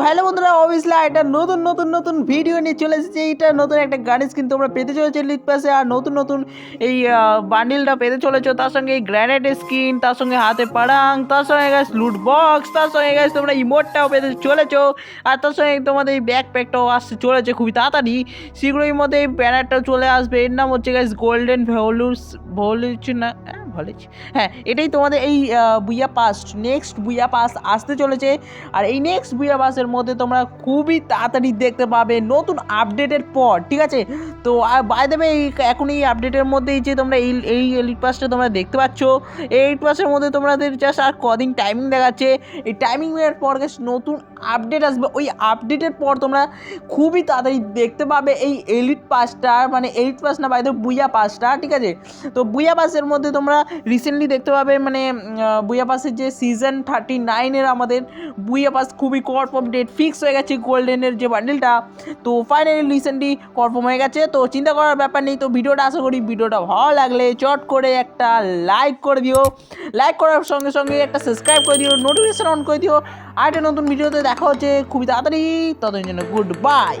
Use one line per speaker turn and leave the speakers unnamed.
Hello বন্ধুরা obviously এটা নতুন নতুন নতুন ভিডিও নিয়ে চলে এসেছে। এইটা নতুন একটা গাড়ি স্কিন তোমরা পেতে চলেছো লিট পাশে আর নতুন নতুন এই বান্ডিলটা পেতে চলেছো। তার সঙ্গে এই গ্র্যানেড স্কিন তার সঙ্গে হাতে পাড়াং, তার সঙ্গে গাছ লুট বক্স তার সঙ্গে গাছ তোমরা ইমোটটাও পেতে চলেছো। আর তার সঙ্গে তোমাদের এই ব্যাকপ্যাকটাও আসতে চলেছে খুবই তাড়াতাড়ি। শীঘ্রই মধ্যে এই ব্যানারটাও চলে আসবে। এর নাম হচ্ছে গাছ গোল্ডেন ভ্যালুস ভলিউচ না ভলিউচ হ্যাঁ এটাই তোমাদের এই Booyah pass. Next Booyah pass আসতে চলেছে। আর এই নেক্সট বুইয়া পাসের মধ্যে তোমরা খুবই তাড়াতাড়ি দেখতে পাবে নতুন আপডেটের পর, ঠিক আছে? তো বাই দেবে এই এখন এই আপডেটের মধ্যেই যে তোমরা এই এই এলিট পাসটা তোমরা দেখতে পাচ্ছ, এই এলিট পাসের মধ্যে তোমাদের জাস্ট আর কদিন টাইমিং দেখাচ্ছে। এই টাইমিংয়ের পর guys নতুন আপডেট আসবে। ওই আপডেটের পর তোমরা খুবই তাড়াতাড়ি দেখতে পাবে এই এলিট পাসটা মানে এলিট পাস না বাইরে বুইয়া পাসটা ঠিক আছে? তো, বুইয়া পাসের মধ্যে তোমরা রিসেন্টলি দেখতে পাবে মানে উম, আহ, বুইয়া পাসের যে সিজন থার্টি নাইনের আমাদের বুইয়া পাস খুবই কনফার্ম ডেট ফিক্স হয়ে গেছে গোল্ডেনের যে বান্ডেলটা তো ফাইনালি রিসেন্টলি কনফার্ম হয়ে গেছে। তো চিন্তা করার ব্যাপার নেই। তো ভিডিওটা আশা করি ভিডিওটা ভালো লাগলে চট করে একটা লাইক করে দিও। লাইক করার সঙ্গে সঙ্গে একটা সাবস্ক্রাইব করে দিও নোটিফিকেশন অন করে দিও। আর একটা নতুন ভিডিওতে দেখা হচ্ছে খুবই তাড়াতাড়ি। ততদিন জন্য গুড বাই